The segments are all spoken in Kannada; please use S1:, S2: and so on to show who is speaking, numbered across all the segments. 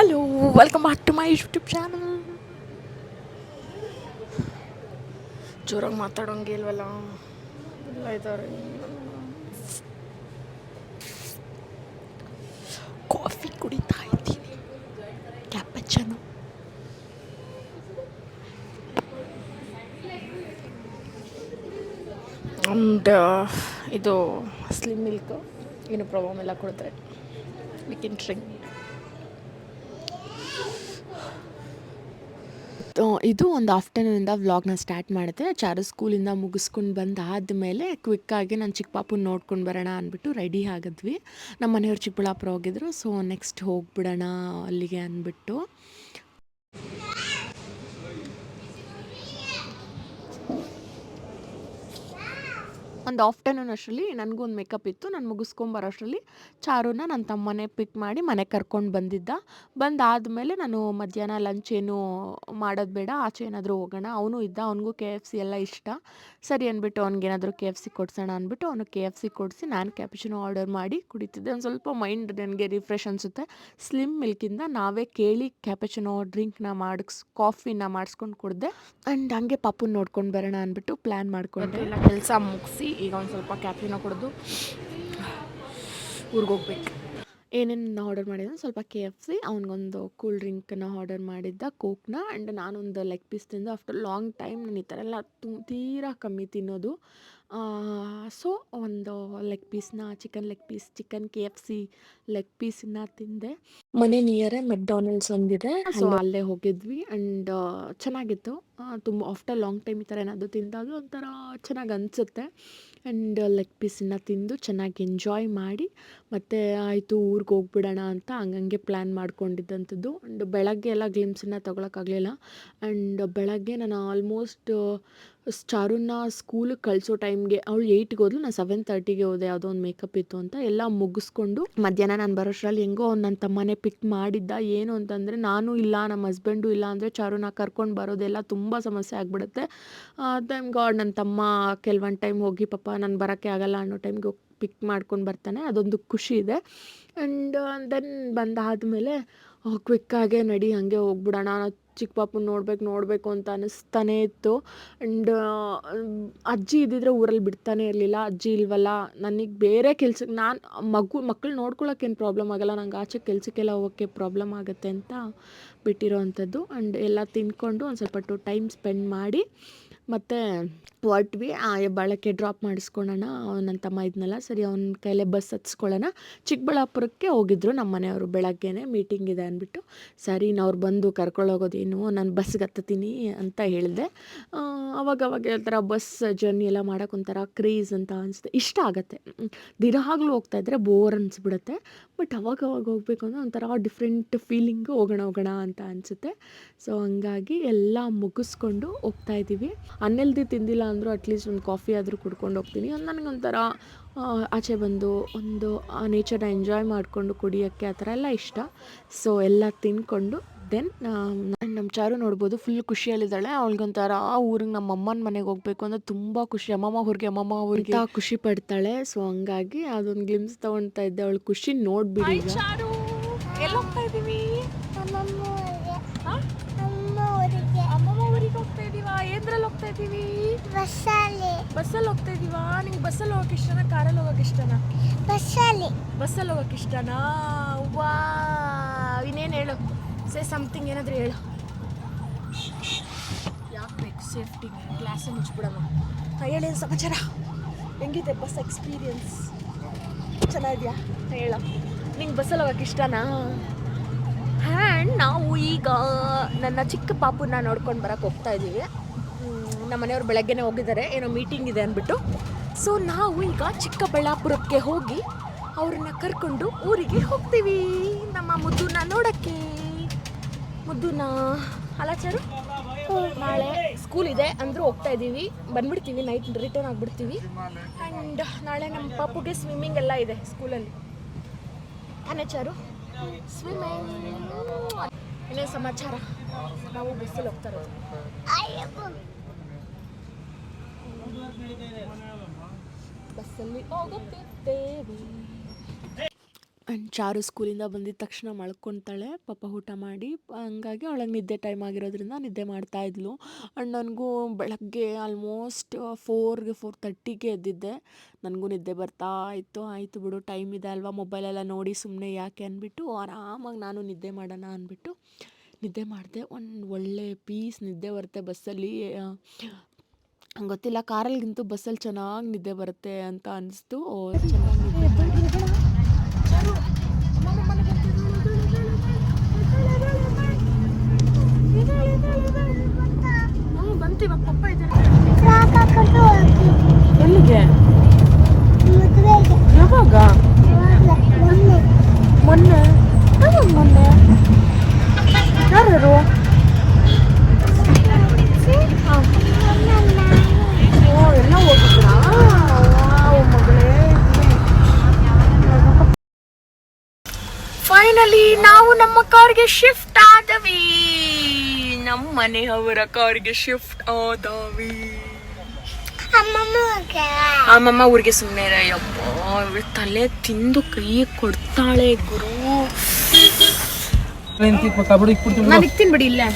S1: Hello welcome back to my YouTube channel ಜೋರಾಗಿ ಮಾತಾಡೋಂಗೆ ಇಲ್ವಲ್ಲ? ಎಲ್ಲ ಇದ್ದಾರೆ ಕಾಫಿ ಕುಡಿತಾ ಇದ್ದೀನಿ. ಕ್ಯಾಪಚನು ಅಂಡ್ ಇದು ಸ್ಲಿಮ್ ಮಿಲ್ಕ್ ಏನು ಪ್ರಾಬ್ಲಮ್ ಎಲ್ಲ ಕೊಡ್ತಾರೆ ವಿ ಇನ್ ಡ್ರಿಂಕ್ ಇದು ಒಂದು ಆಫ್ಟರ್ನೂನಿಂದ ವ್ಲಾಗ್ನ ಸ್ಟಾರ್ಟ್ ಮಾಡಿದೆ ಚಾರು ಸ್ಕೂಲಿಂದ ಮುಗಿಸ್ಕೊಂಡು ಬಂದಾದಮೇಲೆ ಕ್ವಿಕ್ಕಾಗಿ ನಾನು ಚಿಕ್ಕ ಪಾಪುನ ನೋಡ್ಕೊಂಡು ಬರೋಣ ಅಂದ್ಬಿಟ್ಟು ರೆಡಿ ಆಗಿದ್ವಿ. ನಮ್ಮ ಮನೆಯವ್ರು ಚಿಕ್ಕಬಳ್ಳಾಪುರ ಹೋಗಿದ್ರು. ಸೊ ನೆಕ್ಸ್ಟ್ ಹೋಗ್ಬಿಡೋಣ ಅಲ್ಲಿಗೆ ಅಂದ್ಬಿಟ್ಟು. ಒಂದು ಆಫ್ಟರ್ನೂನ್ ಅಷ್ಟರಲ್ಲಿ ನನಗೂ ಒಂದು ಮೇಕಪ್ ಇತ್ತು, ನಾನು ಮುಗಿಸ್ಕೊಂಬರೋ ಅಷ್ಟರಲ್ಲಿ ಚಾರುನ ನನ್ನ ತಮ್ಮನೇ ಪಿಕ್ ಮಾಡಿ ಮನೆಗೆ ಕರ್ಕೊಂಡು ಬಂದಿದ್ದ. ಬಂದಾದಮೇಲೆ ನಾನು ಮಧ್ಯಾಹ್ನ ಲಂಚ್ ಏನು ಮಾಡೋದು ಬೇಡ, ಆಚೆ ಏನಾದರೂ ಹೋಗೋಣ. ಅವನು ಇದ್ದ, ಅವನಿಗೂ ಕೆ ಎಫ್ ಸಿ ಎಲ್ಲ ಇಷ್ಟ. ಸರಿ ಅಂದ್ಬಿಟ್ಟು ಅವ್ನಿಗೇನಾದರೂ ಕೆ ಎಫ್ ಸಿ ಕೊಡ್ಸೋಣ ಅಂದ್ಬಿಟ್ಟು ಅವನು ಕೆ ಎಫ್ ಸಿ ಕೊಡಿಸಿ ನಾನು ಕ್ಯಾಪಿಚಿನೋ ಆರ್ಡರ್ ಮಾಡಿ ಕುಡಿತಿದ್ದೆ. ಒಂದು ಸ್ವಲ್ಪ ಮೈಂಡ್ ನನಗೆ ರಿಫ್ರೆಶ್ ಅನಿಸುತ್ತೆ. ಸ್ಲಿಮ್ ಮಿಲ್ಕಿಂದ ನಾವೇ ಕೇಳಿ ಕ್ಯಾಪಿಚಿನೋ ಡ್ರಿಂಕ್ನ ಮಾಡಿಸ್, ಕಾಫಿನ ಮಾಡಿಸ್ಕೊಂಡು ಕುಡಿದೆ ಆ್ಯಂಡ್ ಹಂಗೆ ಪಾಪುನ ನೋಡ್ಕೊಂಡು ಬರೋಣ ಅಂದ್ಬಿಟ್ಟು ಪ್ಲ್ಯಾನ್ ಮಾಡಿಕೊಂಡೆ. ಕೆಲಸ ಮುಗಿಸಿ ಈಗ ಒಂದು ಸ್ವಲ್ಪ ಕ್ಯಾಫಿನ ಕುಡಿದು ಊರಿಗೆ ಹೋಗ್ಬೇಕು. ಏನೇನು ಆರ್ಡರ್ ಮಾಡಿದ್ದೆ? ಸ್ವಲ್ಪ ಕೆ ಎಫ್ ಸಿ ಅವ್ನಿಗೊಂದು ಕೂಲ್ ಡ್ರಿಂಕನ್ನು ಆರ್ಡರ್ ಮಾಡಿದ್ದ ಕೋಕ್ನ ಆ್ಯಂಡ್ ನಾನೊಂದು ಲೆಗ್ ಪೀಸ್ ತಿಂದು ಆಫ್ಟರ್ ಲಾಂಗ್ ಟೈಮ್ ನಾನು ಈ ಥರ ಎಲ್ಲ ತು, ತೀರಾ ಕಮ್ಮಿ ತಿನ್ನೋದು. ಸೊ ಒಂದು leg ಪೀಸ್ನ chicken leg piece chicken K F C leg ಪೀಸನ್ನ ತಿಂದೆ. ಮನೆ ನಿಯರೇ ಮೆಕ್ಡಾನಲ್ಡ್ಸ್ ಒಂದಿದೆ. ಸೊ ಅಲ್ಲೇ ಹೋಗಿದ್ವಿ ಆ್ಯಂಡ್ ಚೆನ್ನಾಗಿತ್ತು. ತುಂಬ ಆಫ್ಟರ್ ಲಾಂಗ್ ಟೈಮ್ ಈ ಥರ ಏನಾದರೂ ತಿಂದಾಗ ಒಂಥರ ಚೆನ್ನಾಗಿ ಅನಿಸುತ್ತೆ. ಆ್ಯಂಡ್ ಲೆಗ್ ಪೀಸನ್ನ ತಿಂದು ಚೆನ್ನಾಗಿ ಎಂಜಾಯ್ ಮಾಡಿ ಮತ್ತು ಆಯಿತು ಊರಿಗೆ ಹೋಗ್ಬಿಡೋಣ ಅಂತ ಹಂಗಂಗೆ ಪ್ಲ್ಯಾನ್ ಮಾಡ್ಕೊಂಡಿದ್ದಂಥದ್ದು. ಆ್ಯಂಡ್ ಬೆಳಗ್ಗೆ ಎಲ್ಲ ಗ್ಲಿಮ್ಸನ್ನ ತೊಗೊಳಕ್ಕಾಗಲಿಲ್ಲ. ಆ್ಯಂಡ್ ಬೆಳಗ್ಗೆ ನಾನು ಆಲ್ಮೋಸ್ಟ್ ಚಾರುನ ಸ್ಕೂಲಿಗೆ ಕಳಿಸೋ ಟೈಮ್ಗೆ ಅವಳು ಏಯ್ಟ್ಗೆ ಹೋದ್ಲು, ನಾನು ಸೆವೆನ್ ತರ್ಟಿಗೆ ಹೋದೆ, ಯಾವುದೋ ಒಂದು ಮೇಕಪ್ ಇತ್ತು ಅಂತ. ಎಲ್ಲ ಮುಗಿಸ್ಕೊಂಡು ಮಧ್ಯಾಹ್ನ ನಾನು ಬರೋಷ್ಟರಲ್ಲಿ ಹೆಂಗೋ ನನ್ನ ತಮ್ಮನೇ ಪಿಕ್ ಮಾಡಿದ್ದ, ಏನು ಅಂತಂದರೆ ನಾನು ಇಲ್ಲ ನಮ್ಮ ಹಸ್ಬೆಂಡು ಇಲ್ಲ ಅಂದರೆ ಚಾರುನ ಕರ್ಕೊಂಡು ಬರೋದೆಲ್ಲ ತುಂಬ ಸಮಸ್ಯೆ ಆಗಿಬಿಡುತ್ತೆ. ಟೈಮ್ ಗಾಡ್ ನನ್ನ ತಮ್ಮ ಕೆಲವೊಂದು ಟೈಮ್ ಹೋಗಿ, ಪಾಪ ನಾನು ಬರೋಕ್ಕೆ ಆಗಲ್ಲ ಅನ್ನೋ ಟೈಮ್ಗೆ ಹೋಗಿ ಪಿಕ್ ಮಾಡ್ಕೊಂಡು ಬರ್ತಾನೆ, ಅದೊಂದು ಖುಷಿ ಇದೆ. ಆ್ಯಂಡ್ ದೆನ್ ಬಂದಾದಮೇಲೆ ಕ್ವಿಕ್ಕಾಗೆ ನಡಿ, ಹಾಗೆ ಹೋಗ್ಬಿಡೋಣ ಚಿಕ್ಕ ಪಾಪುನ ನೋಡ್ಬೇಕು, ನೋಡಬೇಕು ಅಂತ ಅನ್ನಿಸ್ತಾನೇ ಇತ್ತು. ಆ್ಯಂಡ್ ಅಜ್ಜಿ ಇದ್ದಿದ್ರೆ ಊರಲ್ಲಿ ಬಿಡ್ತಾನೇ ಇರಲಿಲ್ಲ. ಅಜ್ಜಿ ಇಲ್ವಲ್ಲ? ನನಗೆ ಬೇರೆ ಕೆಲ್ಸಕ್ಕೆ ನಾನು ಮಗು, ಮಕ್ಳು ನೋಡ್ಕೊಳ್ಳೋಕ್ಕೇನು ಪ್ರಾಬ್ಲಮ್ ಆಗೋಲ್ಲ. ನಂಗೆ ಆಚೆ ಕೆಲಸಕ್ಕೆಲ್ಲ ಹೋಗೋಕ್ಕೆ ಪ್ರಾಬ್ಲಮ್ ಆಗುತ್ತೆ ಅಂತ ಬಿಟ್ಟಿರೋ ಅಂಥದ್ದು. ಆ್ಯಂಡ್ ಎಲ್ಲ ತಿಂದ್ಕೊಂಡು ಒಂದು ಸ್ವಲ್ಪ ಟು ಟೈಮ್ ಸ್ಪೆಂಡ್ ಮಾಡಿ ಮತ್ತು ಹೊರ್ಟ್ವಿ. ಆ ಹೆಬ್ಬಾಳಕ್ಕೆ ಡ್ರಾಪ್ ಮಾಡಿಸ್ಕೊಳ್ಳೋಣ ನನ್ನ ತಮ್ಮ ಇದ್ನಲ್ಲ, ಸರಿ ಅವನ ಕೈಲೇ ಬಸ್ ಹತ್ಸ್ಕೊಳ್ಳೋಣ ಚಿಕ್ಕಬಳ್ಳಾಪುರಕ್ಕೆ ಹೋಗಿದ್ರು ನಮ್ಮ ಮನೆಯವರು ಬೆಳಗ್ಗೆನೇ. ಮೀಟಿಂಗ್ ಇದೆ ಅಂದ್ಬಿಟ್ಟು, ಸರಿ ಅವ್ರು ಬಂದು ಕರ್ಕೊಳ್ಳೋಗೋದೇನು ನಾನು ಬಸ್ಗೆ ಹತ್ತತೀನಿ ಅಂತ ಹೇಳಿದೆ. ಅವಾಗ ಅವಾಗ ಥರ ಬಸ್ ಜರ್ನಿ ಎಲ್ಲ ಮಾಡೋಕೆ ಒಂಥರ ಕ್ರೇಜ್ ಅಂತ ಅನಿಸುತ್ತೆ. ಇಷ್ಟ ಆಗುತ್ತೆ. ದಿನಾಗ್ಲೂ ಹೋಗ್ತಾ ಇದ್ದರೆ ಬೋರ್ ಅನಿಸ್ಬಿಡುತ್ತೆ. ಬಟ್ ಅವಾಗ ಅವಾಗ ಹೋಗ್ಬೇಕು ಅಂದರೆ ಒಂಥರ ಡಿಫ್ರೆಂಟ್ ಫೀಲಿಂಗು ಹೋಗೋಣ ಹೋಗೋಣ ಅಂತ ಅನಿಸುತ್ತೆ. ಸೊ ಹಂಗಾಗಿ ಎಲ್ಲ ಮುಗಿಸ್ಕೊಂಡು ಹೋಗ್ತಾಯಿದ್ದೀವಿ ಅನ್ನೆಲ್ದಿ ತಿಂದಿಲ್ಲ ಅಂದರೂ ಅಟ್ಲೀಸ್ಟ್ ಒಂದು ಕಾಫಿ ಆದರೂ ಕುಡ್ಕೊಂಡು ಹೋಗ್ತೀನಿ. ನನಗೊಂಥರ ಆಚೆ ಬಂದು ಒಂದು ಆ ನೇಚರ್ನ ಎಂಜಾಯ್ ಮಾಡಿಕೊಂಡು ಕುಡಿಯೋಕ್ಕೆ ಆ ಥರ ಎಲ್ಲ ಇಷ್ಟ. ಸೊ ಎಲ್ಲ ತಿಂದ್ಕೊಂಡು ದೆನ್ ನಮ್ಮ ಚಾರು ನೋಡ್ಬೋದು ಫುಲ್ ಖುಷಿಯಲ್ಲಿದ್ದಾಳೆ. ಅವಳಿಗೊಂಥರ ಆ ಊರಿಗೆ ನಮ್ಮ ಅಮ್ಮನ ಮನೆಗೆ ಹೋಗ್ಬೇಕು ಅಂದರೆ ತುಂಬ ಖುಷಿ. ಅಮ್ಮಮ್ಮ ಊರಿಗೆ ಅಮ್ಮಮ್ಮ ಊರಿಗೆ. ಖುಷಿ ಪಡ್ತಾಳೆ. ಸೊ ಹಂಗಾಗಿ ಅದೊಂದು ಗ್ಲಿಮ್ಸ್ ತೊಗೊಳ್ತಾ ಇದ್ದೆ. ಅವಳು ಖುಷಿ ನೋಡ್ಬಿಡಿ ಅಮ್ಮಮ್ಮ ಊರಿಗೆ ಹೋಗ್ತಾ ಇದೀವಾ ಏನ್ರಲ್ಲಿ ಹೋಗ್ತಾ ಇದೀವಿ
S2: ಬಸ್ಸಲ್ಲಿ.
S1: ಬಸ್ಸಲ್ಲಿ ಹೋಗ್ತಾ ಇದೀವಾ ನಿಂಗೆ ಬಸ್ಸಲ್ಲಿ ಹೋಗಕ್ಕೆ ಇಷ್ಟನಾ? ಕಾರಲ್ಲಿ ಹೋಗಕ್ಕೆ ಇಷ್ಟನಾ?
S2: ಬಸ್ಸಲ್ಲಿ.
S1: ಬಸ್ಸಲ್ಲಿ ಹೋಗಕ್ಕೆ ಇಷ್ಟನಾ? ವಾ ಇನ್ನೇನು ಹೇಳು? ಸೇ ಸಮಥಿಂಗ್ ಏನಾದರೂ ಹೇಳು. ಯಾಕೆ ಬೇಕು ಸೇಫ್ಟಿ ಗ್ಲಾಸೇ ಮುಚ್ಚಿಬಿಡಮ್ಮ. ಹೇಳೇನು ಸಮಾಚಾರ? ಹೆಂಗಿದೆ ಬಸ್ ಎಕ್ಸ್ಪೀರಿಯನ್ಸ್ ಚೆನ್ನಾಗಿದೆಯಾ? ಹೇಳ. ನಿಂಗೆ ಬಸ್ಸಲ್ಲಿ ಹೋಗಕ್ಕೆ ಇಷ್ಟನಾ? ಆ್ಯಂಡ್ ನಾವು ಈಗ ನನ್ನ ಚಿಕ್ಕ ಪಾಪುನ ನೋಡ್ಕೊಂಡು ಬರೋಕ್ಕೆ ಹೋಗ್ತಾ ಇದ್ದೀವಿ ನಮ್ಮ ಮನೆಯವ್ರು ಬೆಳಗ್ಗೆನೇ ಹೋಗಿದ್ದಾರೆ. ಏನೋ ಮೀಟಿಂಗ್ ಇದೆ ಅಂದ್ಬಿಟ್ಟು. ಸೊ ನಾವು ಈಗ ಚಿಕ್ಕಬಳ್ಳಾಪುರಕ್ಕೆ ಹೋಗಿ ಅವ್ರನ್ನ ಕರ್ಕೊಂಡು ಊರಿಗೆ ಹೋಗ್ತೀವಿ. ನಮ್ಮ ಮುದ್ದುನ ನೋಡೋಕ್ಕೆ. ಮುದ್ದುನ ಅಲಾಚಾರು ನಾಳೆ ಸ್ಕೂಲ್ ಇದೆ ಅಂದರೂ ಹೋಗ್ತಾ ಇದ್ದೀವಿ ಬಂದ್ಬಿಡ್ತೀವಿ ನೈಟ್ ರಿಟರ್ನ್ ಆಗಿಬಿಡ್ತೀವಿ. ಆ್ಯಂಡ್ ನಾಳೆ ನಮ್ಮ ಪಾಪುಗೆ ಸ್ವಿಮ್ಮಿಂಗ್ ಎಲ್ಲ ಇದೆ ಸ್ಕೂಲಲ್ಲಿ ತಾನೇ ಚಾರು ಸ್ವಿಮ್ಮಿಂಗ್ ಇನ್ನೇ ಸಮಾಚಾರ ನಾವು ಬಸ್ಸಲ್ಲಿ ಹೋಗ್ತಾ ಇರೋದು ಬಸ್ಸಲ್ಲಿ ಹೋಗುತ್ತಿದ್ದೇವೆ
S3: ಆ್ಯಂಡ್ ಚಾರು ಸ್ಕೂಲಿಂದ ಬಂದಿದ್ದ ತಕ್ಷಣ ಮಲ್ಕೊತಾಳೆ ಪಾಪ ಊಟ ಮಾಡಿ, ಹಂಗಾಗಿ ಅವಳಗೆ ನಿದ್ದೆ ಟೈಮ್ ಆಗಿರೋದ್ರಿಂದ ನಿದ್ದೆ ಮಾಡ್ತಾ ಇದ್ಲು. ಆ್ಯಂಡ್ ನನಗೂ ಬೆಳಗ್ಗೆ ಆಲ್ಮೋಸ್ಟ್ ಫೋರ್ಗೆ ಫೋರ್ ತರ್ಟಿಗೆ ಎದ್ದಿದ್ದೆ. ನನಗೂ ನಿದ್ದೆ ಬರ್ತಾ ಇತ್ತು. ಆಯಿತು ಬಿಡು ಟೈಮ್ ಇದೆ ಅಲ್ವಾ ಮೊಬೈಲೆಲ್ಲ ನೋಡಿ ಸುಮ್ಮನೆ ಯಾಕೆ ಅಂದ್ಬಿಟ್ಟು ಆರಾಮಾಗಿ ನಾನು ನಿದ್ದೆ ಮಾಡೋಣ ಅಂದ್ಬಿಟ್ಟು ನಿದ್ದೆ ಮಾಡಿದೆ. ಒಂದು ಒಳ್ಳೆ ಪೀಸ್ ನಿದ್ದೆ ಬರುತ್ತೆ ಬಸ್ಸಲ್ಲಿ. ಗೊತ್ತಿಲ್ಲ ಕಾರಲ್ಲಿಗಿಂತೂ ಬಸ್ಸಲ್ಲಿ ಚೆನ್ನಾಗಿ ನಿದ್ದೆ ಬರುತ್ತೆ ಅಂತ ಅನಿಸ್ತು. ಚೆನ್ನಾಗಿ ಬಂತು ಇವಾಗ ಪಪ್ಪ ಎಲ್ಲಿಗೆ? ಯಾವಾಗ?
S2: ಮೊನ್ನೆ.
S3: ಯಾವಾಗ ಮೊನ್ನೆ? ಯಾರು ಎಲ್ಲ ಹೋಗಿದ್ರಾ? ವಾವ್, ಮಗಳೇ. ಫೈನಲಿ ನಾವು ನಮ್ಮ ಕಾರ್ಗೆ ಶಿಫ್ಟ್ ಆದವಿ. ನಮ್ಮ ಮನೆಯವರ ಕಾರ್ಗೆ ಶಿಫ್ಟ್ ಆದವಿ. ಅಮ್ಮಮ್ಮ ಊರಿಗೆ ಸುಮ್ಮನೆ ಅಯ್ಯಪ್ಪ ಇವ್ಳು ತಲೆ ತಿಂದು ಕೈ ಕೊಡ್ತಾಳೆ ಗುರು.
S4: ತಿನ್ಬಿಡಿ ಇಲ್ಲ
S3: ನಾನು ಇಕ್ತೀನಿ ಬಿಡಿ. ಇಲ್ಲೇ.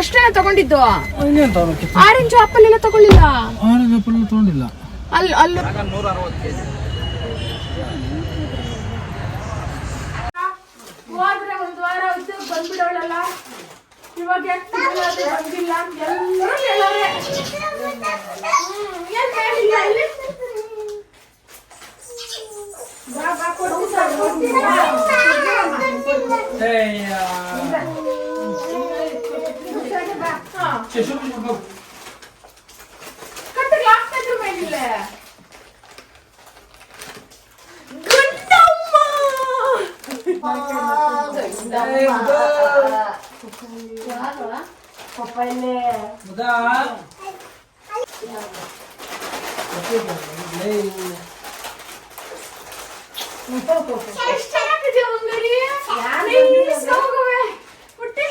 S3: ಅಷ್ಟೇ ತಗೊಂಡಿದ್ದು? ಆರೆಂಜ್ ಆಪಲ್ ಎಲ್ಲ ತಗೊಳ್ಳಿಲ್ಲ
S4: ಆರೆಂಜ್ ಆಪಲ್ ತಗೊಂಡಿಲ್ಲ.
S3: ಅಲ್ಲಿ ಅಲ್ಲಿ ಒಂದ್ ವಾರ ಬಂದ್ಬಿಡೋಳಲ್ಲ. ಇವಾಗ ಯಾಕೆ ಬಂದಿಲ್ಲ ಎಲ್ಲರೂ ಹೇಳೋರೆ ಹ್ಮ್, ಏನ್ ಹೇಳಿಲ್ಲ ಇಲ್ಲಿ? ಬಾ, ಬಾ, ಕೊಡ್ತೀನಿ ಸರ್, ಕೊಡ್ತೀನಿ, ಬಾ. ಬಾ. ಹಾ. ಕಟ್ಟಿಗೆ ಆಗ್ತಾ ಇದ್ರು ಮೇಲಿಲ್ಲ. ಗಂಡಮ್ಮ! ಎಷ್ಟ್ ಚೆನ್ನಾಗಿದೆ ಮುಂಗರಿ. ನೈಸ್ ಹೋಗುವೆ. ಹುಟ್ಟಿ.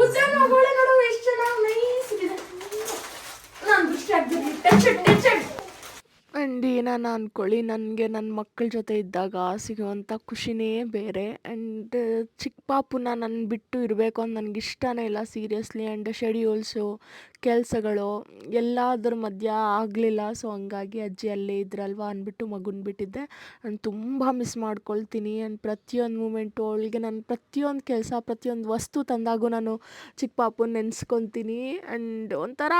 S3: ಉದ್ದ ಮಗಳು ನೋಡು ಎಷ್ಟ್ ಚೆನ್ನಾಗ್ ನೈಸ್ ಇದೆ. ನಾನ್ ದೃಷ್ಟಿ ಆಗ್ದಿರ್ಲಿ. Touch it, touch it. And ಏನಾನ ಅಂದ್ಕೊಳ್ಳಿ ನನಗೆ ನನ್ನ ಮಕ್ಕಳ ಜೊತೆ ಇದ್ದಾಗ ಸಿಗುವಂಥ ಖುಷಿನೇ ಬೇರೆ. ಆ್ಯಂಡ್ ಚಿಕ್ಕ ಪಾಪುನ ನನ್ನ ಬಿಟ್ಟು ಇರಬೇಕು ಅಂತ ನನಗೆ ಇಷ್ಟನೇ ಇಲ್ಲ ಸೀರಿಯಸ್ಲಿ ಆ್ಯಂಡ್ ಶೆಡ್ಯೂಲ್ಸು ಕೆಲಸಗಳು ಎಲ್ಲದ್ರ ಮಧ್ಯ ಆಗಲಿಲ್ಲ. ಸೊ ಹಂಗಾಗಿ ಅಜ್ಜಿ ಅಲ್ಲೇ ಇದ್ರಲ್ವ ಅಂದ್ಬಿಟ್ಟು ಮಗುನ ಬಿಟ್ಟಿದ್ದೆ. ನಾನು ತುಂಬ ಮಿಸ್ ಮಾಡ್ಕೊಳ್ತೀನಿ. ಆ್ಯಂಡ್ ಪ್ರತಿಯೊಂದು ಮೂಮೆಂಟು ಅವಳಿಗೆ ನಾನು ಪ್ರತಿಯೊಂದು ಕೆಲಸ, ಪ್ರತಿಯೊಂದು ವಸ್ತು ತಂದಾಗೂ ನಾನು ಚಿಕ್ಕ ಪಾಪು ನೆನೆಸ್ಕೊತೀನಿ. ಆ್ಯಂಡ್ ಒಂಥರ,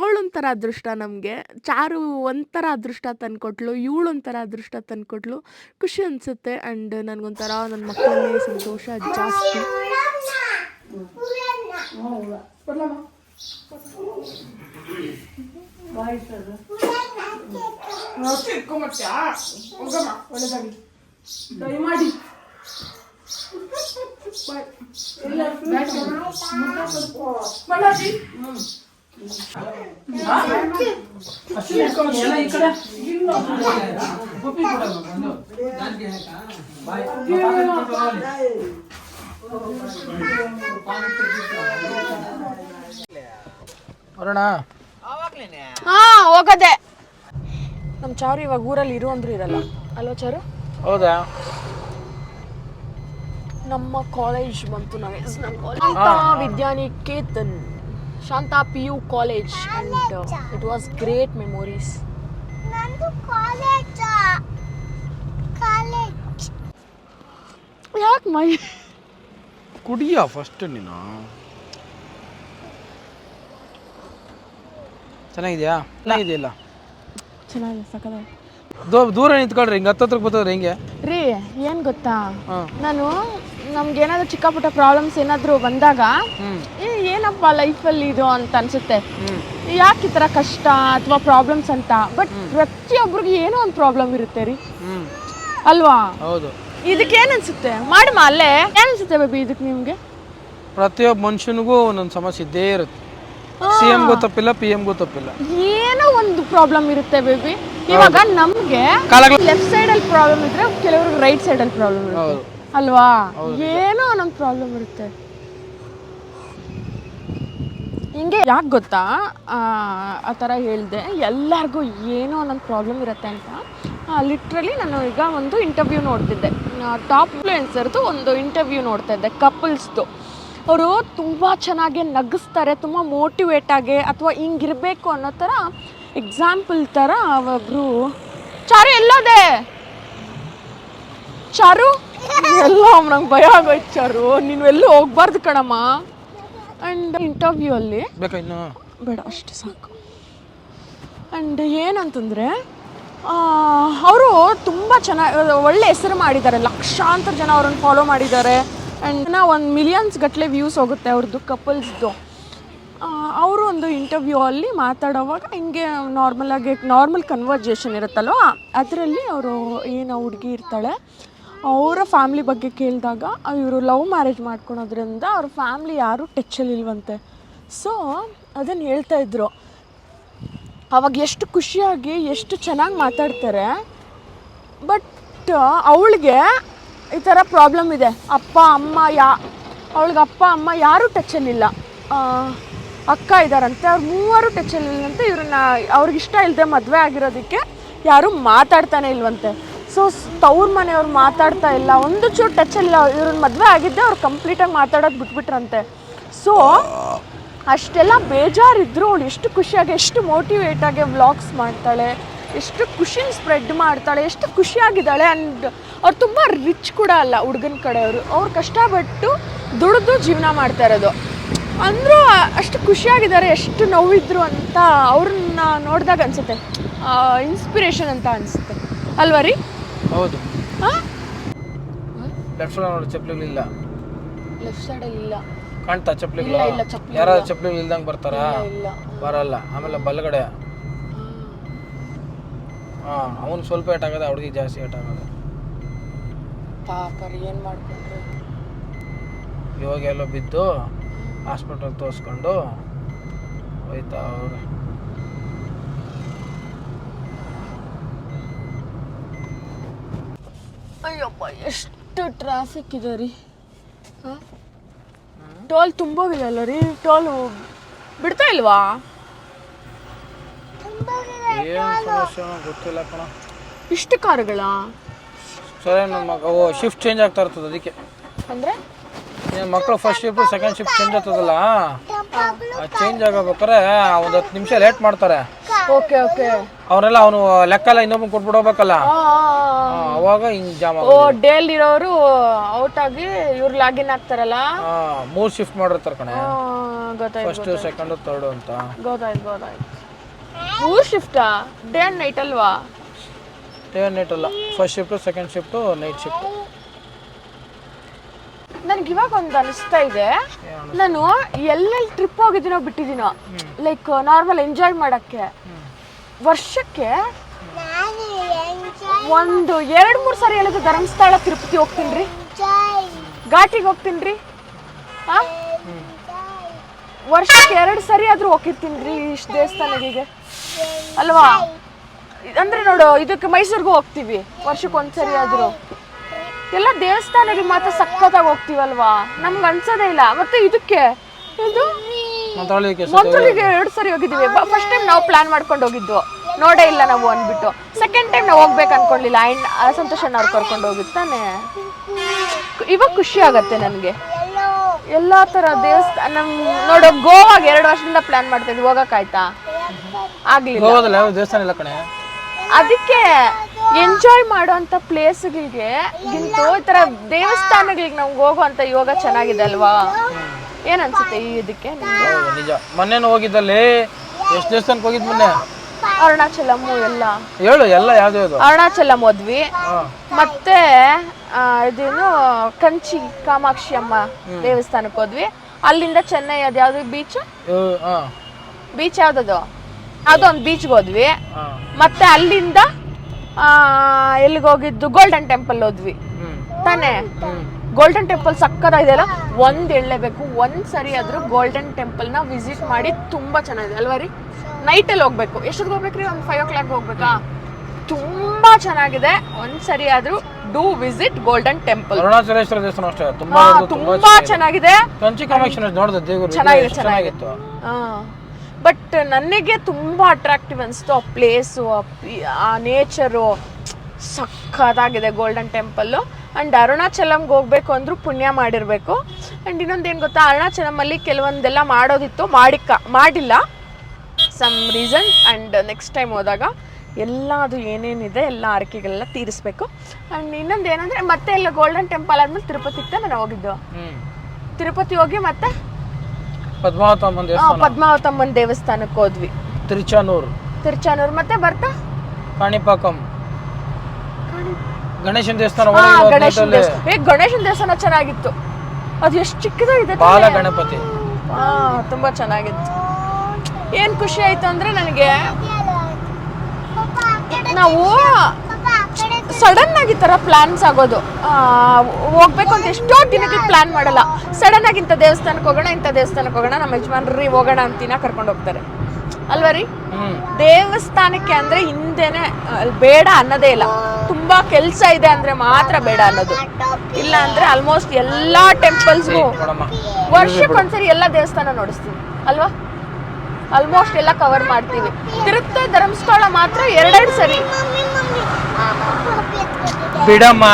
S3: ಅವಳೊಂಥರ ಅದೃಷ್ಟ ನಮಗೆ. ಚಾರು ಒಂಥರ ಅದೃಷ್ಟ ತಂದುಕೊಟ್ಲು, ಇವಳು ಒಂಥರ ಅದೃಷ್ಟ ತಂದುಕೊಟ್ಲು. ಖುಷಿ ಅನಿಸುತ್ತೆ. ಆ್ಯಂಡ್ ನನಗೊಂಥರ ನನ್ನ ಮಕ್ಕಳಲ್ಲಿ ಸಂತೋಷ ಜಾಸ್ತಿ. ದಯಮಾಡಿ
S4: ಎಲ್ಲ ಈ ಕಡೆ ಪಪ್ಪಿ ಕೊಡಲ್ಲ ಬಂದು ಜಾನ್ಗೆ ಹಾಕ. ಬಾಯ್. ಅರುಣ
S3: ಹಾ ಹೋಗದೆ. ನಮ್ಮ ಚಾರು ಇವಾಗ ಊರಲ್ಲಿ ಇರು ಅಂದ್ರು ಇರಲ್ಲ. ಅಲ್ವಾ ಚಾರು?
S4: ಹೌದಾ?
S3: ನಮ್ಮ ಕಾಲೇಜ್ ಬಂತು ನಾವೇ Shanta Vidyaniketan. Shanta P U college and it was great memories
S2: ನಂದು ಕಾಲೇಜ್ ಕಾಲೇಜ್
S3: ಯಾಕೆ ಮೈ
S4: ಕುಡಿಯ ಫಸ್ಟ್ ನೀನು? ಚೆನ್ನಾಗಿದ್ಯಾ? ಚೆನ್ನಾಗಿದೆಯಲ್ಲ
S3: ಚೆನ್ನಾಗಿದೆ
S4: ಸಕಲ. ದೂರ ನಿಂತ್ಕೊಳ್ರಿ ಹಿಂಗೆ ಹತ್ತತ್ರಕ್ಕೆ ಬರ್ತದ್ರಿ ಹಿಂಗೆ.
S3: ರೀ ಏನು ಗೊತ್ತಾ? ನಾನು ನಮ್ಗೆ ಏನಾದರೂ ಚಿಕ್ಕ ಪುಟ್ಟ ಪ್ರಾಬ್ಲಮ್ಸ್ ಏನಾದರೂ ಬಂದಾಗ ಏ ಏನಪ್ಪ ಲೈಫಲ್ಲಿ ಇದು ಅಂತ ಅನ್ಸುತ್ತೆ. ಯಾಕೆ ಈ ಥರ ಕಷ್ಟ ಅಥವಾ ಪ್ರಾಬ್ಲಮ್ಸ್ ಅಂತ? ಬಟ್ ಪ್ರತಿಯೊಬ್ಬರಿಗೆ ಏನೋ ಒಂದು ಪ್ರಾಬ್ಲಮ್ ಇರುತ್ತೆ ರೀ.
S4: ಹ್ಞೂ
S3: ಅಲ್ವಾ?
S4: ಹೌದು.
S3: ಇದಕ್ಕೆ ಏನ್ ಅನ್ಸುತ್ತೆ? ಮಾಡಮ್ಮ ಅಲ್ಲೇ ಏನು ಅನ್ಸುತ್ತೆ ಬೇಬಿ ಇದಕ್ಕೆ ನಿಮಗೆ?
S4: ಪ್ರತಿಯೊಬ್ಬ ಮನುಷ್ಯನಿಗೂ ಒಂದೊಂದು ಸಮಸ್ಯೆ ಇದ್ದೇ ಇರುತ್ತೆ. ಸಿ ತಪ್ಪಿಲ್ಲ ಪಿ ಎಂಗೂ ತಪ್ಪಿಲ್ಲ
S3: ಏನೋ ಒಂದು ಪ್ರಾಬ್ಲಮ್ ಇರುತ್ತೆ ಬೇಬಿ ಇವಾಗ ನಮ್ಗೆ
S4: ಕಾಲಗಳ
S3: ಲೆಫ್ಟ್ ಸೈಡ್ ಅಲ್ಲಿ ಪ್ರಾಬ್ಲಮ್ ಇದ್ರೆ ಕೆಲವ್ರಿಗೆ ರೈಟ್ ಸೈಡ್ ಅಲ್ಲಿ ಪ್ರಾಬ್ಲಮ್ ಇರುತ್ತೆ.
S4: ಹೌದು.
S3: ಅಲ್ವಾ? ಏನೋ ನಮ್ ಪ್ರಾಬ್ಲಮ್ ಇರುತ್ತೆ. ಹಿಂಗೆ ಯಾಕೆ ಗೊತ್ತಾ? ಆ ಆ ಥರ ಹೇಳಿದೆ. ಎಲ್ಲರಿಗೂ ಏನೋ ಒಂದೊಂದು ಪ್ರಾಬ್ಲಮ್ ಇರುತ್ತೆ ಅಂತ. ಲಿಟ್ರಲಿ ನಾನು ಈಗ ಒಂದು ಇಂಟರ್ವ್ಯೂ ನೋಡ್ತಿದ್ದೆ. ಟಾಪ್ ಇನ್ಫ್ಲುಯೆನ್ಸರ್ದು ಒಂದು ಇಂಟರ್ವ್ಯೂ ನೋಡ್ತಾ ಇದ್ದೆ ಕಪಲ್ಸ್ದು ಅವರು ತುಂಬ ಚೆನ್ನಾಗಿ ನಗಿಸ್ತಾರೆ ತುಂಬ ಮೋಟಿವೇಟ್ ಆಗಿ ಅಥವಾ ಹಿಂಗಿರಬೇಕು ಅನ್ನೋ ಥರ ಎಕ್ಸಾಂಪಲ್ ಥರ ಒಬ್ಬರು ಚಾರು ಎಲ್ಲೋದೆ? ಚಾರು? ಎಲ್ಲ ನಂಗೆ ಭಯ ಆಗೋಯ್ತು ಚಾರು. ನೀನು ಎಲ್ಲೂ ಹೋಗ್ಬಾರ್ದು ಕಣಮ್ಮ. ಆ್ಯಂಡ್ ಇಂಟರ್ವ್ಯೂ ಅಲ್ಲಿ ಬೇಡ ಅಷ್ಟು ಸಾಕು. ಆ್ಯಂಡ್ ಏನಂತಂದರೆ ಅವರು ತುಂಬ ಚೆನ್ನಾಗಿ ಒಳ್ಳೆ ಹೆಸರು ಮಾಡಿದ್ದಾರೆ. ಲಕ್ಷಾಂತರ ಜನ ಅವ್ರನ್ನ ಫಾಲೋ ಮಾಡಿದ್ದಾರೆ. ಆ್ಯಂಡ್ ನಾ ಒಂದು ಮಿಲಿಯನ್ಸ್ ಗಟ್ಟಲೆ ವ್ಯೂಸ್ ಹೋಗುತ್ತೆ ಅವ್ರದ್ದು ಕಪಲ್ಸ್ದು ಅವರು ಒಂದು ಇಂಟರ್ವ್ಯೂ ಅಲ್ಲಿ ಮಾತಾಡೋವಾಗ ಹಿಂಗೆ ನಾರ್ಮಲಾಗಿ ನಾರ್ಮಲ್ ಕನ್ವರ್ಜೇಷನ್ ಇರುತ್ತಲ್ವ? ಅದರಲ್ಲಿ ಅವರು ಏನು ಹುಡುಗಿ ಇರ್ತಾಳೆ. ಅವರ ಫ್ಯಾಮ್ಲಿ ಬಗ್ಗೆ ಕೇಳಿದಾಗ ಇವರು ಲವ್ ಮ್ಯಾರೇಜ್ ಮಾಡ್ಕೊಳೋದ್ರಿಂದ ಅವ್ರ ಫ್ಯಾಮ್ಲಿ ಯಾರೂ ಟಚ್ಚಲ್ಲಿಲ್ವಂತೆ ಸೊ ಅದನ್ನು ಹೇಳ್ತಾ ಇದ್ರು. ಅವಾಗ ಎಷ್ಟು ಖುಷಿಯಾಗಿ, ಎಷ್ಟು ಚೆನ್ನಾಗಿ ಮಾತಾಡ್ತಾರೆ. ಬಟ್ ಅವಳಿಗೆ ಈ ಥರ ಪ್ರಾಬ್ಲಮ್ ಇದೆ. ಅಪ್ಪ, ಅಮ್ಮ, ಯಾ, ಅವಳಿಗೆ ಅಪ್ಪ, ಅಮ್ಮ ಯಾರೂ ಟಚಲ್ಲಿಲ್ಲ ಅಕ್ಕ ಇದ್ದಾರಂತೆ ಅವ್ರು ಮೂವರು ಟಚಲ್ಲಿಲ್ಲಂತೆ ಇವ್ರನ್ನ ಅವ್ರಿಗೆ ಇಷ್ಟ ಇಲ್ಲದೆ ಮದುವೆ ಆಗಿರೋದಕ್ಕೆ ಯಾರೂ ಮಾತಾಡ್ತಾನೆ ಇಲ್ವಂತೆ. ಸೊ, ತವ್ರ ಮನೆಯವ್ರು ಮಾತಾಡ್ತಾ ಇಲ್ಲ. ಒಂದು ಚೂರು ಟಚಲ್ಲಿಲ್ಲ ಇವ್ರನ್ನ ಮದುವೆ ಆಗಿದ್ದೆ ಅವ್ರು ಕಂಪ್ಲೀಟಾಗಿ ಮಾತಾಡೋದು ಬಿಟ್ಬಿಟ್ರಂತೆ. ಸೊ ಅಷ್ಟೆಲ್ಲ ಬೇಜಾರಿದ್ರು, ಅವಳು ಎಷ್ಟು ಖುಷಿಯಾಗಿ, ಎಷ್ಟು ಮೋಟಿವೇಟಾಗಿ ವ್ಲಾಗ್ಸ್ ಮಾಡ್ತಾಳೆ. ಎಷ್ಟು ಖುಷಿನ ಸ್ಪ್ರೆಡ್ ಮಾಡ್ತಾಳೆ ಎಷ್ಟು ಖುಷಿಯಾಗಿದ್ದಾಳೆ ಆ್ಯಂಡ್ ಅವ್ರು ತುಂಬ ರಿಚ್ ಕೂಡ ಅಲ್ಲ ಹುಡುಗನ ಕಡೆಯವರು. ಅವ್ರು ಕಷ್ಟಪಟ್ಟು ದುಡಿದು ಜೀವನ ಮಾಡ್ತಾ ಇರೋದು. ಅಂದರೂ ಅಷ್ಟು ಖುಷಿಯಾಗಿದ್ದಾರೆ ಎಷ್ಟು ನೋವಿದ್ರು ಅಂತ ಅವ್ರನ್ನ ನೋಡಿದಾಗ ಅನಿಸುತ್ತೆ. ಇನ್ಸ್ಪಿರೇಷನ್ ಅಂತ ಅನಿಸುತ್ತೆ. ಅಲ್ವಾ ರೀ?
S4: ಹೌದು.
S3: ಹಾಂ
S4: ಲೆಫ್ಟ್ ಸೈಡ್ ನೋಡಿ ಚಪ್ಪಲಿಗಳಿಲ್ಲ
S3: ಲೆಫ್ಟ್ ಸೈಡಲ್ಲಿ ಇಲ್ಲ.
S4: ಕಾಣ್ತಾ ಚಪ್ಪಲಿಗಳು?
S3: ಚಪ್ಪಲಿ
S4: ಯಾರಾದ್ರು ಚಪ್ಪಲಿ ಇಲ್ದಂಗೆ ಬರ್ತಾರಾ?
S3: ಇಲ್ಲ.
S4: ಬರಲ್ಲ. ಆಮೇಲೆ ಬಲಗಡೆ. ಹಾಂ ಅವನು ಸ್ವಲ್ಪ ಏಟ್ ಆಗದೆ ಹುಡುಗಿ ಜಾಸ್ತಿ ಏಟ್ ಆಗದ.
S3: ಪಾಪ ರೀ ಏನು ಮಾಡ್ಕೊಂಡ್ರು
S4: ಇವಾಗ ಎಲ್ಲೋ ಬಿದ್ದು ಹಾಸ್ಪಿಟಲ್ ತೋರಿಸ್ಕೊಂಡು ಹೋಯ್ತಾ ಅವ್ರೆ.
S3: ಅಯ್ಯಪ್ಪ ಎಷ್ಟು ಟ್ರಾಫಿಕ್ ಇದೆ ರೀ. ಟೋಲ್ ತುಂಬೋಗಿಲ್ಲ ರೀ? ಟೋಲ್ ಬಿಡ್ತಾ ಇಲ್ವಾ?
S4: ಏನು ಸಮಸ್ಯೆ ಗೊತ್ತಿಲ್ಲ ಕಣ.
S3: ಇಷ್ಟು ಕಾರುಗಳ?
S4: ಸರಿ ನನ್ನ ಮಗ ಓ ಶಿಫ್ಟ್ ಚೇಂಜ್ ಆಗ್ತಾ ಇರ್ತದೆ ಅದಕ್ಕೆ.
S3: ಅಂದರೆ?
S4: ಏನು ಮಕ್ಕಳು first shift second shift change ಆಗ್ತದಲ್ಲ? ಚೇಂಜ್ ಆಗಬೇಕಾದ್ರೆ ಒಂದು ಹತ್ತು ನಿಮಿಷ ಲೇಟ್ ಮಾಡ್ತಾರೆ.
S3: Okay okay.
S4: ಅವರೆಲ್ಲ ಅವನು ಲೆಕ್ಕ ಎಲ್ಲ ಇನ್ನೊಬ್ಬನ ಕೊಟ್ಬಿಡೋಬೇಕಲ್ಲ ಆ, ಅವಾಗ ಹಿಂಗೆ ಜಾಮ್
S3: ಓ ಡೇಲ್ ಇರೋರು ಔಟ್ ಆಗಿ ಇವ್ರು ಲಾಗಿನ್ ಆಗ್ತಾರಲ್ಲ?
S4: ಮೂರು ಶಿಫ್ಟ್ ಮಾಡಿರ್ತಾರೆ ಕಣೆ.
S3: ಆ, ಗೊತ್ತಾಯ್ತು
S4: ಫಸ್ಟ್ ಸೆಕೆಂಡ್ ತರ್ಡು ಅಂತ.
S3: ಗೊತ್ತಾಯ್ತು ಗೊತ್ತಾಯ್ತು. ಮೂರು ಶಿಫ್ಟಾ? ಡೇ ಆ್ಯಂಡ್ ನೈಟ್ ಅಲ್ವಾ?
S4: ಡೇ ನೈಟ್ ಅಲ್ಲ. First shift second shift night shift
S3: ನನಗೆ ಇವಾಗ ಒಂದು ಅನಿಸ್ತಾ ಇದೆ. ನಾನು ಎಲ್ಲೆಲ್ಲಿ ಟ್ರಿಪ್ ಹೋಗಿದ್ದೀನೋ ಬಿಟ್ಟಿದ್ದೀನೋ ಲೈಕ್ ನಾರ್ಮಲ್ ಎಂಜಾಯ್ ಮಾಡೋಕ್ಕೆ ವರ್ಷಕ್ಕೆ
S2: ನಾನು ಎಂಜಾಯ್
S3: ಒಂದು ಎರಡು ಮೂರು ಸಾರಿ ಹೇಳಿದ್ರೆ ಧರ್ಮಸ್ಥಳ ತಿರುಪತಿ ಹೋಗ್ತೀನಿ ರೀ. ಘಾಟಿಗೆ ಹೋಗ್ತೀನಿ ರೀ. ವರ್ಷಕ್ಕೆ ಎರಡು ಸರಿ ಆದರೂ ಹೋಗಿರ್ತೀನಿ ರೀ ಇಷ್ಟು ದೇವಸ್ಥಾನಗಳಿಗೆ. ಅಲ್ವಾ? ಅಂದ್ರೆ ನೋಡು ಇದಕ್ಕೆ ಮೈಸೂರಿಗೂ ಹೋಗ್ತೀವಿ. ವರ್ಷಕ್ಕೆ ಒಂದ್ಸರಿ ಆದರೂ. ಎಲ್ಲ ದೇವಸ್ಥಾನಗಳಿಗೆ ಮಾತ್ರ ಸಖತ್ತಾಗಿ ಹೋಗ್ತೀವಲ್ವಾ? ನಮ್ಗೆ ಅನ್ಸೋದೇ ಇಲ್ಲ. ಮತ್ತೆ ಇದಕ್ಕೆ? ಇದು?
S4: ಮಂತ್ರಾಲಯಕ್ಕೆ
S3: ಮಂತ್ರಾಲಯಕ್ಕೆ ಎರಡು ಸರಿ ಹೋಗಿದ್ದೀವಿ. ಫಸ್ಟ್ ಟೈಮ್ ನಾವು ಪ್ಲಾನ್ ಮಾಡ್ಕೊಂಡು ಹೋಗಿದ್ದು. ನೋಡೇ ಇಲ್ಲ ನಾವು ಅಂದ್ಬಿಟ್ಟು. ಸೆಕೆಂಡ್ ಟೈಮ್ ನಾವು ಹೋಗ್ಬೇಕು ಅನ್ಕೊಂಡಿಲ್ಲ ಆ್ಯಂಡ್ ಸಂತೋಷಣ್ಣ ಅವ್ರು ಕರ್ಕೊಂಡು ಹೋಗಿರ್ತಾನೆ ಇವಾಗ ಖುಷಿ ಆಗತ್ತೆ ನನಗೆ.
S2: ಎಲ್ಲ
S3: ಎಲ್ಲಾ ತರ ದೇವಸ್ಥಾನ ನಮ್ ನೋಡೋ ಗೋವಾಗ ಎರಡು ವರ್ಷದಿಂದ ಪ್ಲಾನ್ ಮಾಡ್ತಾ ಇದ್ವಿ. ಹೋಗಕ್ಕಾಯ್ತಾ ಆಗ್ಲಿಲ್ಲ.
S4: ಯಾವ ದೇವಸ್ಥಾನ ಇಲ್ಲ ಕಣೆ?
S3: ಅದಕ್ಕೆ ಎಂಜಾಯ್ ಮಾಡುವಂತ ಪ್ಲೇಸ್ಗಳಿಗೆ ಗಿಂತ ಈ ತರ ದೇವಸ್ಥಾನಗಳಿಗೆ ನಮ್ಗೆ ಹೋಗುವಂತ ಯೋಗ ಚೆನ್ನಾಗಿದೆ ಅಲ್ವಾ? ಏನ್ ಅನ್ಸುತ್ತೆ ಈ ಇದಕ್ಕೆ ನಿಮ್ಗೆ?
S4: ಹೌದು ನಿಜ. ಮೊನ್ನೆನೂ ಹೋಗಿದ್ದಲ್ಲಿ ಎಷ್ಟು ದೇವಸ್ಥಾನಕ್ಕೆ ಹೋಗಿದ್ ಮೊನ್ನೆ?
S3: ಅರುಣಾಚಲಮ್ಮು ಎಲ್ಲ.
S4: ಹೇಳು ಎಲ್ಲ ಯಾವ್ದು ಯಾವ್ದು?
S3: ಅರುಣಾಚಲಂ ಹೋದ್ವಿ. ಮತ್ತೆ ಆ, ಇದೇನು ಕಂಚಿ ಕಾಮಾಕ್ಷಿ ಅಮ್ಮ ದೇವಸ್ಥಾನಕ್ಕೆ ಹೋದ್ವಿ. ಅಲ್ಲಿಂದ ಚೆನ್ನೈ ಅದ್ಯಾವ್ದು ಬೀಚ್
S4: ಹಾಂ.
S3: ಬೀಚ್ ಯಾವ್ದದು? ಒಂದು ಬೀಚ್ಗೆ ಹೋದ್ವಿ. ಮತ್ತೆ ಅಲ್ಲಿಂದ ಎಲ್ಲಿಗೆ ಹೋಗಿದ್ದು? ಗೋಲ್ಡನ್ ಟೆಂಪಲ್ ಹೋದ್ವಿ. ತಾನೇ? ಗೋಲ್ಡನ್ ಟೆಂಪಲ್ ಸಕ್ಕತ್ತಾಗಿದೆಯಲ್ಲ ಒಂದ್ ಎಳ್ಳೇಬೇಕು ಒಂದ್ ಸರಿ ಆದ್ರೂ ಗೋಲ್ಡನ್ ಟೆಂಪಲ್ನ ವಿಸಿಟ್ ಮಾಡಿ ತುಂಬಾ ಚೆನ್ನಾಗಿದೆ. ಅಲ್ವಾ ರೀ? ನೈಟ್ ಅಲ್ಲಿ ಹೋಗ್ಬೇಕು. ಎಷ್ಟೊತ್ತಿಗೆ ಹೋಗ್ಬೇಕ್ರಿ ಒಂದು ಫೈವ್ ಓ ಕ್ಲಾಕ್ ಹೋಗ್ಬೇಕಾ? ತುಂಬಾ ಚೆನ್ನಾಗಿದೆ. ಒಂದ್ ಸರಿ ಆದ್ರೂ do visit golden temple
S4: Arunachaleshwara ದೇವಸ್ಥಾನ ಅಷ್ಟೇ. ತುಂಬಾ ತುಂಬಾ
S3: ಚೆನ್ನಾಗಿದೆ. ಚೆನ್ನಾಗಿದೆ,
S4: ಚೆನ್ನಾಗಿತ್ತು. ಚೆನ್ನಾಗಿತ್ತು.
S3: ಬಟ್ ನನಗೆ ತುಂಬ ಅಟ್ರಾಕ್ಟಿವ್ ಅನಿಸ್ತು ಆ ಪ್ಲೇಸು ಆ ನೇಚರು ಸಖತ್ತಾಗಿದೆ ಗೋಲ್ಡನ್ ಟೆಂಪಲ್ಲು ಆ್ಯಂಡ್ ಅರುಣಾಚಲಮ್ಗೆ ಹೋಗ್ಬೇಕು ಅಂದರೂ ಪುಣ್ಯ ಮಾಡಿರಬೇಕು. ಆ್ಯಂಡ್ ಇನ್ನೊಂದು ಏನು ಗೊತ್ತಾ ಅರುಣಾಚಲಮಲ್ಲಿ ಕೆಲವೊಂದೆಲ್ಲ ಮಾಡೋದಿತ್ತು ಮಾಡಿಕ್ಕ ಮಾಡಿಲ್ಲ. Some reason and next time ಹೋದಾಗ ಎಲ್ಲ ಅದು ಏನೇನಿದೆ ಎಲ್ಲ ಆರಕೆಗಳೆಲ್ಲ ತೀರಿಸ್ಬೇಕು. ಆ್ಯಂಡ್ ಇನ್ನೊಂದು ಏನಂದರೆ ಮತ್ತೆ ಎಲ್ಲ ಗೋಲ್ಡನ್ ಟೆಂಪಲ್ ಆದ್ಮೇಲೆ ತಿರುಪತಿಗೆ ನಾನು ಹೋಗಿದ್ದು. ತಿರುಪತಿ ಹೋಗಿ ಮತ್ತೆ
S4: ಪದ್ಮಾವತಮ್ಮನ ದೇವಸ್ಥಾನ
S3: ಪದ್ಮಾವತಮ್ಮನ ದೇವಸ್ಥಾನಕ್ಕೆ ಹೋದ್ವಿ
S4: ತಿರುಚಾನೂರು
S3: ತಿರುಚಾನೂರು ಮತ್ತೆ ಬರ್ತಾ
S4: ಕಾಣಿಪಾಕಂ ಗಣೇಶನ ದೇವಸ್ಥಾನ
S3: ಗಣೇಶನ ದೇವಸ್ಥಾನ ಏ ಗಣೇಶನ ದೇವಸ್ಥಾನ ಚೆನ್ನಾಗಿತ್ತು ಅದು ಎಷ್ಟು ಚಿಕ್ಕದಾಗಿದೆ
S4: ಬಾಲ ಗಣಪತಿ
S3: ಹಾ ತುಂಬಾ ಚೆನ್ನಾಗಿತ್ತು ಏನ್ ಖುಷಿ ಆಯ್ತು ಅಂದ್ರೆ ನನಗೆ ನಾವು ಸಡನ್ ಆಗಿ ತರ ಪ್ಲಾನ್ಸ್ ಆಗೋದು ಹೋಗ್ಬೇಕು ಅಂತ ಎಷ್ಟೋ ದಿನಕ್ಕೆ ಪ್ಲಾನ್ ಮಾಡಲ್ಲ. ಸಡನ್ ಆಗಿ ಇಂಥ ದೇವಸ್ಥಾನಕ್ಕೆ ಹೋಗೋಣ ಇಂಥ ದೇವಸ್ಥಾನಕ್ಕೆ ಹೋಗೋಣ ನಮ್ಮ ಯಜಮಾನ್ರಿ ಹೋಗೋಣ ಅಂತಿನ ಕರ್ಕೊಂಡು ಹೋಗ್ತಾರೆ. ಅಲ್ವಾ ರೀ? ದೇವಸ್ಥಾನಕ್ಕೆ ಅಂದ್ರೆ ಹಿಂದೆನೆ ಬೇಡ ಅನ್ನೋದೇ ಇಲ್ಲ. ತುಂಬಾ ಕೆಲಸ ಇದೆ ಅಂದ್ರೆ ಮಾತ್ರ ಬೇಡ ಅನ್ನೋದು. ಇಲ್ಲ ಅಂದ್ರೆ ಆಲ್ಮೋಸ್ಟ್ ಎಲ್ಲಾ ಟೆಂಪಲ್ಸ್ಗೂ ವರ್ಷಕ್ಕೊಂದ್ಸರಿ ಎಲ್ಲ ದೇವಸ್ಥಾನ ನೋಡಿಸ್ತೀವಿ. ಅಲ್ವಾ? ಆಲ್ಮೋಸ್ಟ್ ಎಲ್ಲ ಕವರ್ ಮಾಡ್ತೀವಿ. ತಿರುಪ್ತ ಧರ್ಮಸ್ಥಳ ಮಾತ್ರ ಎರಡೆರಡು ಸರಿ.
S4: ಬಿಡಮ್ಮ.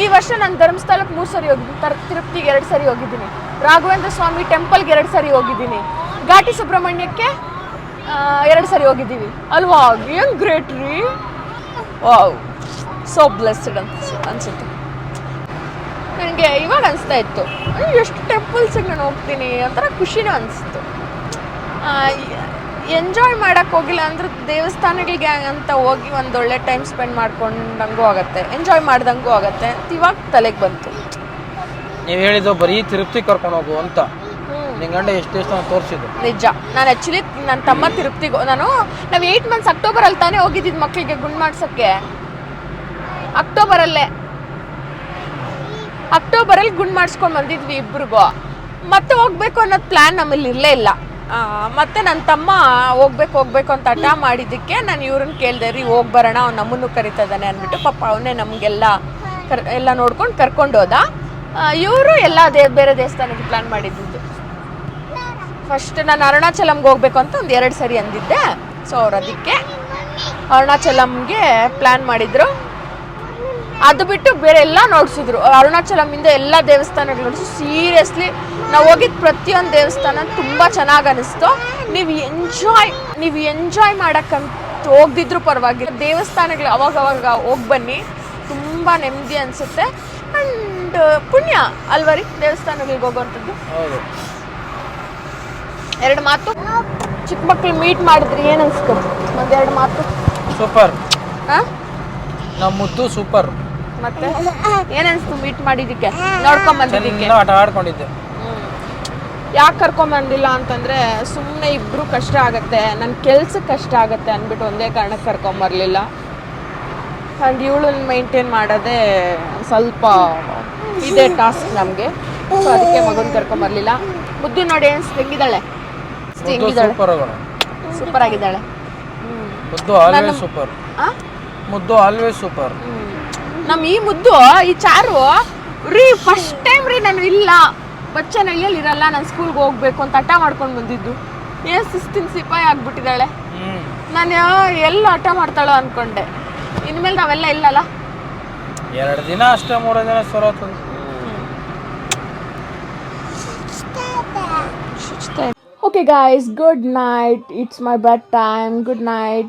S3: ಈ ವರ್ಷ ನಾನು ಧರ್ಮಸ್ಥಳಕ್ಕೆ ಮೂರು ಸರಿ ಹೋಗಿದ್ದೀನಿ. ತರ್ ತಿರುಪತಿಗೆ ಎರಡು ಸರಿ ಹೋಗಿದ್ದೀನಿ. ರಾಘವೇಂದ್ರ ಸ್ವಾಮಿ ಟೆಂಪಲ್ಗೆ ಎರಡು ಸರಿ ಹೋಗಿದ್ದೀನಿ. ಘಾಟಿ ಸುಬ್ರಹ್ಮಣ್ಯಕ್ಕೆ ಎರಡು ಸರಿ ಹೋಗಿದ್ದೀವಿ. ಅಲ್ವಾ? ಏನು ಗ್ರೇಟ್ ರೀ? ವಾವ್ ಸೋ ಬ್ಲೆಸ್ಡ್ ಅಂತ ಅನ್ಸುತ್ತೆ. ನನಗೆ ಇವಾಗ ಅನಿಸ್ತಾ ಇತ್ತು. ಎಷ್ಟು ಟೆಂಪಲ್ಸಿಗೆ ನಾನು ಹೋಗ್ತೀನಿ. ಒಂಥರ ಖುಷಿನೂ ಅನಿಸ್ತು. ಎಂಜಾಯ್ ಮಾಡೋಕ್ಕೆ ಹೋಗಿಲ್ಲ ಅಂದ್ರೆ ದೇವಸ್ಥಾನಗಳಿಗೆ ಅಂತ ಹೋಗಿ ಒಂದು ಒಳ್ಳೆ ಟೈಮ್ ಸ್ಪೆಂಡ್ ಮಾಡ್ಕೊಂಡಂಗೂ ಆಗುತ್ತೆ. ಎಂಜಾಯ್ ಮಾಡ್ದಂಗೂ ಆಗುತ್ತೆ. ಇವಾಗ ತಲೆಗೆ ಬಂತು.
S4: ನೀವು ಹೇಳಿದ್ರು ಬರೀ ತಿರುಪತಿ ಕರ್ಕೊಂಡು ಹೋಗು ಅಂತ. ನಿನ್ ಗಂಡ ಎಷ್ಟು ದೇವಸ್ಥಾನ ತೋರಿಸಿದ್ದು.
S3: ನಿಜ. ನಾನು ಆ್ಯಕ್ಚುಲಿ ನನ್ನ ತಮ್ಮ ತಿರುಪ್ತಿಗೆ ನಾನು ನಾವು ಏಯ್ಟ್ ಮಂತ್ಸ್ ಅಕ್ಟೋಬರಲ್ಲಿ ತಾನೇ ಹೋಗಿದ್ದಿದ್ದು ಮಕ್ಕಳಿಗೆ ಗುಂಡ್ ಮಾಡ್ಸೋಕ್ಕೆ. ಅಕ್ಟೋಬರಲ್ಲೇ. ಅಕ್ಟೋಬರಲ್ಲಿ ಗುಂಡ್ ಮಾಡಿಸ್ಕೊಂಡು ಬಂದಿದ್ವಿ ಇಬ್ರಿಗೂ. ಮತ್ತೆ ಹೋಗ್ಬೇಕು ಅನ್ನೋದು ಪ್ಲ್ಯಾನ್ ನಮ್ಮಲ್ಲಿ ಇರಲೇ ಇಲ್ಲ. ಮತ್ತೆ ನನ್ನ ತಮ್ಮ ಹೋಗ್ಬೇಕು ಹೋಗ್ಬೇಕು ಅಂತ ಹಠ ಮಾಡಿದ್ದಕ್ಕೆ ನಾನು ಇವ್ರನ್ನ ಕೇಳಿದೆ, ರೀ ಹೋಗಿ ಬರೋಣ, ಅವ್ನು ನಮ್ಮನ್ನು ಕರಿತಾ ಇದ್ದಾನೆ ಅಂದ್ಬಿಟ್ಟು ಪಾಪ ಅವನೇ ನಮಗೆಲ್ಲ ಕರ್, ಎಲ್ಲ ನೋಡ್ಕೊಂಡು ಕರ್ಕೊಂಡು ಹೋದ. ಇವರು ಎಲ್ಲ ದೇ, ಬೇರೆ ದೇವಸ್ಥಾನಕ್ಕೆ ಪ್ಲ್ಯಾನ್ ಮಾಡಿದ್ದು. ಫಸ್ಟ್ ನಾನು ಅರುಣಾಚಲಮ್ಗೆ ಹೋಗ್ಬೇಕು ಅಂತ ಒಂದು ಎರಡು ಸರಿ ಅಂದಿದ್ದೆ. ಸೊ ಅವ್ರು ಅದಕ್ಕೆ ಅರುಣಾಚಲಮ್ಗೆ ಪ್ಲ್ಯಾನ್ ಮಾಡಿದ್ರು. ಅದು ಬಿಟ್ಟು ಬೇರೆ ಎಲ್ಲ ನೋಡ್ಸಿದ್ರು. ಅರುಣಾಚಲಮಿಂದ ಎಲ್ಲ ದೇವಸ್ಥಾನಗಳು ಸೀರಿಯಸ್ಲಿ ನಾವು ಹೋಗಿದ್ದ ಪ್ರತಿಯೊಂದು ದೇವಸ್ಥಾನ ತುಂಬ ಚೆನ್ನಾಗಿ ಅನಿಸ್ತು. ನೀವು ಎಂಜಾಯ್ ನೀವು ಎಂಜಾಯ್ ಮಾಡೋಕ್ಕಂತ ಹೋಗ್ದಿದ್ರು ಪರವಾಗಿಲ್ಲ. ದೇವಸ್ಥಾನಗಳು ಅವಾಗ ಅವಾಗ ಹೋಗಿ ಬನ್ನಿ. ತುಂಬ ನೆಮ್ಮದಿ ಅನಿಸುತ್ತೆ. ಆ್ಯಂಡ್ ಪುಣ್ಯ ಅಲ್ವರಿ ದೇವಸ್ಥಾನಗಳಿಗೆ ಹೋಗೋವಂಥದ್ದು ಎರಡು ಮಾತು. ಚಿಕ್ಕ ಮಕ್ಳು ಮೀಟ್ ಮಾಡಿದ್ರಿ ಏನು ಅನಿಸ್ತು? ಒಂದೆರಡು ಮಾತು.
S4: ಸೂಪರ್.
S3: ಹಾಂ
S4: ನಮ್ಮ ಸೂಪರ್.
S3: ಮತ್ತೆ? ಏನ್ ಅನ್ಸ್ತು ಮೀಟ್ ಮಾಡಿದ್ದಕ್ಕೆ ನೋಡ್ಕೊಂಡ್ ಬಂದಿದ್ದಕ್ಕೆ
S4: ಆಟ ಆಡ್ಕೊಂಡಿದ್ದೆ.
S3: ಯಾಕೆ ಕರ್ಕೊಂಬಂದಿಲ್ಲ ಅಂತಂದರೆ ಸುಮ್ಮನೆ ಇಬ್ಬರು ಕಷ್ಟ ಆಗುತ್ತೆ ನನ್ನ ಕೆಲ್ಸಕ್ಕೆ ಕಷ್ಟ ಆಗುತ್ತೆ ಅಂದ್ಬಿಟ್ಟು ಒಂದೇ ಕಾರಣಕ್ಕೆ ಕರ್ಕೊಂಬರಲಿಲ್ಲ ಆ್ಯಂಡ್ ಇವಳನ್ನ ಮೈಂಟೈನ್ ಮಾಡೋದೇ ಸ್ವಲ್ಪ ಇದೆ ಟಾಸ್ಕ್ ನಮಗೆ. ಸೊ ಅದಕ್ಕೆ ಮಗನ ಕರ್ಕೊಂಬರಲಿಲ್ಲ ಮುದ್ದು ನೋಡಿ ಏನು ಹೆಂಗಿದ್ದಾಳೆ
S4: ಸೂಪರ್
S3: ಆಗಿದ್ದಾಳೆ.
S4: ಮುದ್ದು ಆಲ್ವೇಸ್ ಸೂಪರ್ ಮುದ್ದು ಆಲ್ವೇಸ್ ಸೂಪರ್
S3: ನಮ್ಮ ಈ ಮುದ್ದು ಈ ಚಾರು ರೀ ಫಸ್ಟ್ ಟೈಮ್ ರೀ ನಾನು ಇಲ್ಲ. ಬಚ್ಚನಹಳ್ಳಿಯಲ್ಲಿ ಇರಲ್ಲ ನಾನು ಸ್ಕೂಲ್ಗೆ ಹೋಗ್ಬೇಕು ಅಂತ ಹಠ ಮಾಡ್ಕೊಂಡು ಬಂದಿದ್ದು. ಏ ಸಿಸ್ತಿನ ಸಿಪಾಯಿ ಆಗ್ಬಿಟ್ಟಿದ್ದಾಳೆ. ನಾನು ಎಲ್ಲ ಹಠ ಮಾಡ್ತಾಳೋ ಅನ್ಕೊಂಡೆ. ಇನ್ಮೇಲೆ ನಾವೆಲ್ಲ ಇಲ್ಲಲ್ಲ?
S4: ಎರಡು ದಿನ ಅಷ್ಟೇ ಮೂರು ದಿನ ಸರೋತು
S3: okay guys good night it's my bedtime good night.